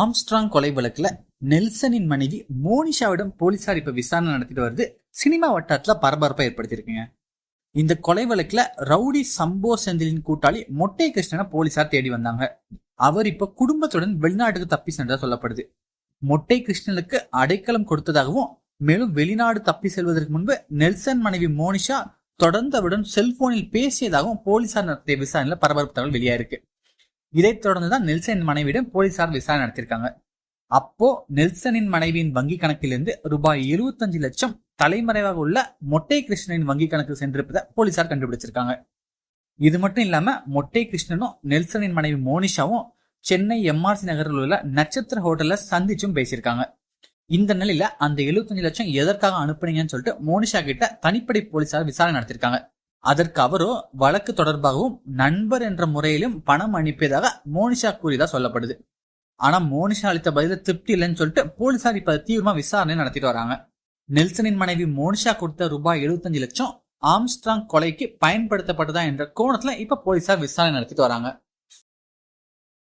Armstrong கொலை வழக்குல நெல்சனின் மனைவி மோனிஷாவிடம் போலீசார் இப்ப விசாரணை நடத்திட்டு வருது. சினிமா வட்டாரத்துல பரபரப்பை ஏற்படுத்தியிருக்குங்க. இந்த கொலை வழக்குல ரவுடி சம்போ செந்திலின் கூட்டாளி மொட்டை கிருஷ்ணனை போலீசார் தேடி வந்தாங்க. அவர் இப்ப குடும்பத்துடன் வெளிநாட்டுக்கு தப்பி சென்றதா சொல்லப்படுது. மொட்டை கிருஷ்ணனுக்கு அடைக்கலம் கொடுத்ததாகவும் மேலும் வெளிநாடு தப்பி செல்வதற்கு முன்பு நெல்சன் மனைவி மோனிஷா தொடர்ந்து அவருடன் செல்போனில் பேசியதாகவும் போலீசார் நடத்திய விசாரணையில பரபரப்பு தகவல் வெளியாயிருக்கு. இதைத் தொடர்ந்துதான் நெல்சனின் மனைவியிடம் போலீசார் விசாரணை நடத்தியிருக்காங்க. அப்போ நெல்சனின் மனைவியின் வங்கி கணக்கிலிருந்து ரூபாய் 75 லட்சம் தலைமறைவாக உள்ள மொட்டை கிருஷ்ணனின் வங்கி கணக்கு சென்றிருப்பதை போலீசார் கண்டுபிடிச்சிருக்காங்க. இது மட்டும் இல்லாம மொட்டை கிருஷ்ணனும் நெல்சனின் மனைவி மோனிஷாவும் சென்னை எம்ஆர்சி நகரில் உள்ள நட்சத்திர ஹோட்டல்ல சந்திச்சும் பேசியிருக்காங்க. இந்த நிலையில அந்த 75 லட்சம் எதற்காக அனுப்புனீங்கன்னு சொல்லிட்டு மோனிஷா கிட்ட தனிப்படை போலீசார் விசாரணை நடத்திருக்காங்க அதற்கு அவரோ வழக்கு தொடர்பாகவும் நண்பர் என்ற முறையிலும் பணம் அனுப்பியதாக மோனிஷா கூறியதா சொல்லப்படுது. ஆனா மோனிஷா அளித்த பதில திருப்தி இல்லைன்னு சொல்லிட்டு போலீசார் இப்ப தீவிரமா விசாரணை நடத்திட்டு வராங்க. நெல்சனின் மனைவி மோனிஷா கொடுத்த ரூபாய் 75 லட்சம் ஆம்ஸ்ட்ராங் கொலைக்கு பயன்படுத்தப்பட்டதா என்ற கோணத்துல இப்ப போலீசார் விசாரணை நடத்திட்டு வராங்க.